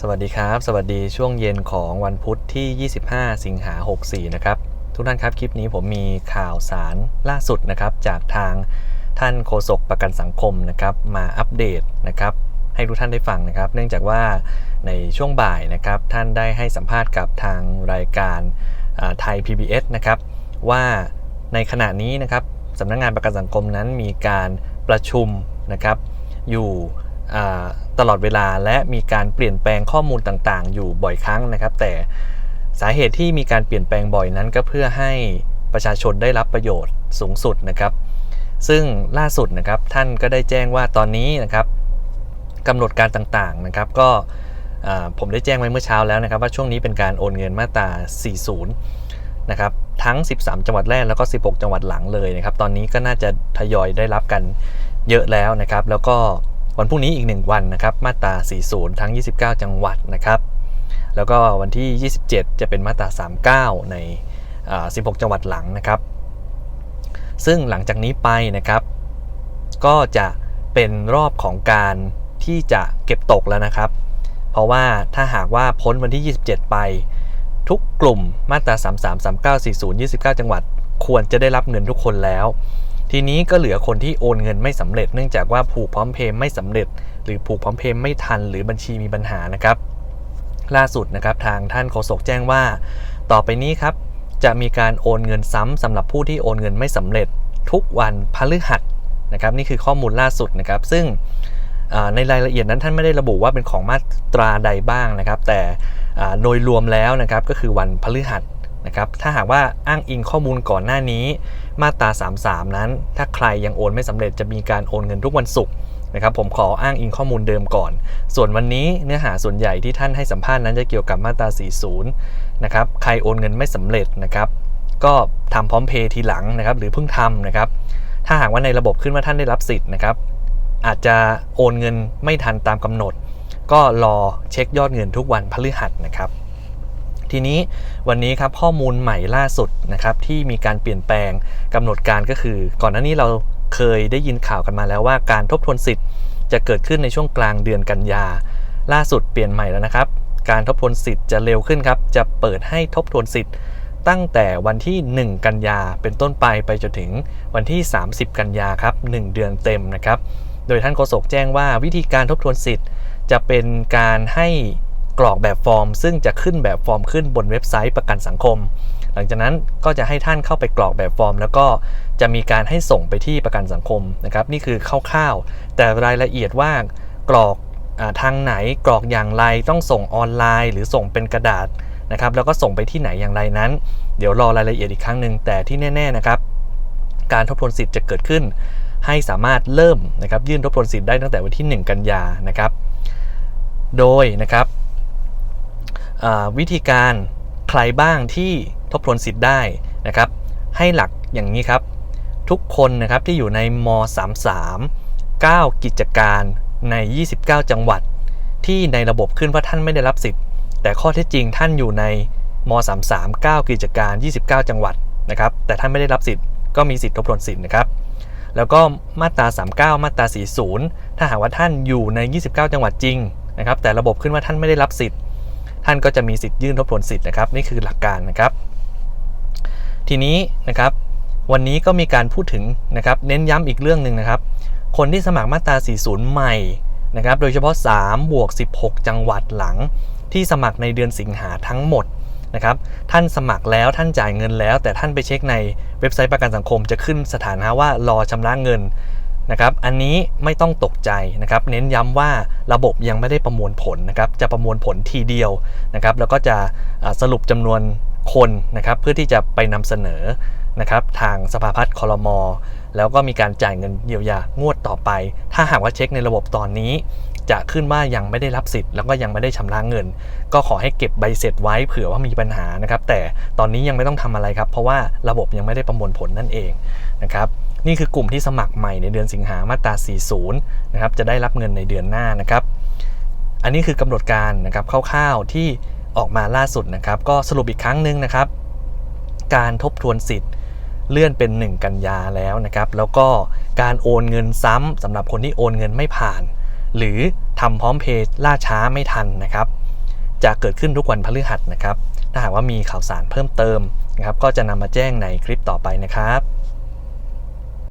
สวัสดีครับ สวัสดีช่วงเย็นของวันพุธที่ 25 สิงหา 64 นะครับ ทุกท่านครับ คลิปนี้ผมมีข่าวสารล่าสุดนะครับ จากทางท่านโฆษกประกันสังคมนะครับ มาอัปเดตนะครับ ให้ทุกท่านได้ฟังนะครับ เนื่องจากว่าในช่วงบ่ายนะครับ ท่านได้ให้สัมภาษณ์กับทางรายการไทย PBS นะครับ ว่าในขณะนี้นะครับสำนักงงานประกันสังคมนั้นมีการประชุมนะครับ อยู่ ตลอดเวลาและมีการเปลี่ยนแปลงข้อมูลต่างๆ อยู่บ่อยครั้งนะครับ แต่สาเหตุที่มีการเปลี่ยนแปลงบ่อยนั้นก็เพื่อให้ประชาชนได้รับประโยชน์สูงสุดนะครับ ซึ่งล่าสุดนะครับท่านก็ได้แจ้งว่าตอนนี้นะครับกำหนดการต่างๆนะครับ ก็ผมได้แจ้งไว้เมื่อเช้าแล้วนะครับ ว่าช่วงนี้เป็นการโอนเงินมาตรา 40 นะครับทั้ง 13 จังหวัดแรกแล้วก็ 16 จังหวัดหลังเลยนะครับ ตอนนี้ก็น่าจะทยอยได้รับกันเยอะแล้วนะครับ แล้วก็ วันพรุ่งนี้อีก 1 วันนะครับมาตรา 40 ทั้ง 29 จังหวัดนะครับ แล้วก็วันที่ 27 จะเป็นมาตรา 39 ใน 16 จังหวัดหลังนะครับ ซึ่งหลังจากนี้ไปนะครับ ก็จะเป็นรอบของการที่จะเก็บตกแล้วนะครับ เพราะว่าถ้าหากว่าพ้นวันที่ 27 ไป ทุกกลุ่มมาตรา 33 39 40 29 จังหวัด ควรจะได้รับเงินทุกคนแล้ว ทีนี้ก็เหลือคนที่โอนเงินไม่สำเร็จ เนื่องจากว่าผูกพร้อมเพย์ไม่สำเร็จ หรือผูกพร้อมเพย์ไม่ทัน หรือบัญชีมีปัญหานะครับ ล่าสุดนะครับทางท่านโฆษกแจ้งว่า ต่อไปนี้ครับจะมีการโอนเงินซ้ำสำหรับผู้ที่โอนเงินไม่สำเร็จ ทุกวันพฤหัสนะครับนี่คือข้อมูลล่าสุดนะครับ ซึ่งในรายละเอียดนั้นท่านไม่ได้ระบุว่าเป็นของมาตราใดบ้างนะครับ แต่โดยรวมแล้วนะครับก็คือวันพฤหัส นะครับถ้าหากว่าอ้างอิงข้อมูลก่อนหน้านี้ มาตรา 33 นั้น ถ้าใครยังโอนไม่สำเร็จจะมีการโอนเงินทุกวันศุกร์นะครับผมขออ้างอิงข้อมูลเดิมก่อน ส่วนวันนี้เนื้อหาส่วนใหญ่ที่ท่านให้สัมภาษณ์นั้นจะเกี่ยวกับมาตรา 40 นะครับใครโอนเงินไม่สำเร็จนะครับก็ทำพร้อมเพย์ทีหลังนะครับหรือเพิ่งทำนะครับถ้าหากว่าในระบบขึ้นว่าท่านได้รับสิทธิ์นะครับอาจจะโอนเงินไม่ทันตามกำหนด ก็รอเช็คยอดเงินทุกวันพฤหัสนะครับ ทีนี้วันนี้ครับข้อมูลใหม่ล่าสุดนะครับที่มีการเปลี่ยนแปลงกำหนดการก็คือ ก่อนหน้านี้เราเคยได้ยินข่าวกันมาแล้วว่าการทบทวนสิทธิ์จะเกิดขึ้นในช่วงกลางเดือนกันยา ล่าสุดเปลี่ยนใหม่แล้วนะครับ การทบทวนสิทธิ์จะเร็วขึ้นครับ จะเปิดให้ทบทวนสิทธิ์ตั้งแต่วันที่ 1 กันยาเป็นต้นไปไปจนถึงวันที่ 30 กันยาครับ 1 เดือนเต็มนะครับ โดยท่านโฆษกแจ้งว่าวิธีการทบทวนสิทธิ์ จะเป็นการให้ กรอกแบบฟอร์ม ซึ่งจะขึ้นแบบฟอร์มขึ้นบนเว็บไซต์ประกันสังคม หลังจากนั้นก็จะให้ท่านเข้าไปกรอกแบบฟอร์ม แล้วก็จะมีการให้ส่งไปที่ประกันสังคมนะครับนี่คือคร่าวๆ แต่รายละเอียดว่ากรอกอทางไหนกรอกอย่างไรต้องส่งออนไลน์ หรือส่งเป็นกระดาษนะครับแล้วก็ส่งไปที่ไหนอย่างไรนั้น เดี๋ยวรอรายละเอียดอีกครั้งหนึ่งแต่ที่แน่ๆนะครับการทบทวนสิทธิ์จะเกิดขึ้น ให้สามารถเริ่มนะครับยื่นทบทวนสิทธิ์ได้ตั้งแต่วันที่ 1 กันยานะครับ โดยนะครับ วิธีการใครบ้างที่ทบทวนสิทธิ์ได้นะครับ ให้หลักอย่างนี้ครับ ทุกคนนะครับที่อยู่ในม 33 9 กิจการใน 29 จังหวัด ที่ในระบบขึ้นว่าท่านไม่ได้รับสิทธิ์ แต่ข้อเท็จจริงท่านอยู่ในม 33 9 กิจการ 29 จังหวัดนะครับ แต่ท่านไม่ได้รับสิทธิ์ก็มีสิทธิ์ทบทวนสิทธิ์นะครับแล้วก็มาตรา 39 มาตรา 40 ถ้าหากว่าท่านอยู่ใน 29 จังหวัดจริงนะครับ แต่ระบบขึ้นว่าท่านไม่ได้รับสิทธิ์ ท่านก็จะมีสิทธิ์ยื่นทบทวนสิทธิ์นะครับนี่คือหลักการนะครับ ทีนี้นะครับ วันนี้ก็มีการพูดถึงนะครับ เน้นย้ำอีกเรื่องหนึ่งนะครับ คนที่สมัครมาตรา 40 ใหม่นะครับ โดยเฉพาะ3บวก16 จังหวัดหลัง ที่สมัครในเดือนสิงหาทั้งหมดนะครับท่านสมัครแล้วท่านจ่ายเงินแล้ว แต่ท่านไปเช็คในเว็บไซต์ประกันสังคมจะขึ้นสถานะว่ารอชำระเงิน นะครับ อันนี้ไม่ต้องตกใจนะครับ เน้นย้ำว่าระบบยังไม่ได้ประมวลผลนะครับ จะประมวลผลทีเดียวนะครับ แล้วก็จะสรุปจำนวนคนนะครับ เพื่อที่จะไปนำเสนอนะครับ ทางสภาพัฒน์คอรมอแล้วก็มีการจ่ายเงินเยียวยางวดต่อไป ถ้าหากว่าเช็คในระบบตอนนี้ จะขึ้นว่ายังไม่ได้รับสิทธิ์แล้วก็ยังไม่ได้ชำระเงิน ก็ขอให้เก็บใบเสร็จไว้เผื่อว่ามีปัญหานะครับ แต่ตอนนี้ยังไม่ต้องทำอะไรครับ เพราะว่าระบบยังไม่ได้ประมวลผลนั่นเองนะครับ นี่คือกลุ่มที่สมัครใหม่ในเดือนสิงหามาตรา 40 นะครับ จะได้รับเงินในเดือนหน้านะครับ อันนี้คือกำหนดการนะครับคร่าวๆที่ออกมาล่าสุดนะครับ ก็สรุปอีกครั้งหนึ่งนะครับ การทบทวนสิทธิ์เลื่อนเป็น 1 กันยาแล้วนะครับ แล้วก็การโอนเงินซ้ำสำหรับคนที่โอนเงินไม่ผ่าน หรือทำพร้อมเพย์ล่าช้าไม่ทันนะครับ จะเกิดขึ้นทุกวันพฤหัสนะครับ ถ้าหากว่ามีข่าวสารเพิ่มเติมนะครับ ก็จะนำมาแจ้งในคลิปต่อไปนะครับ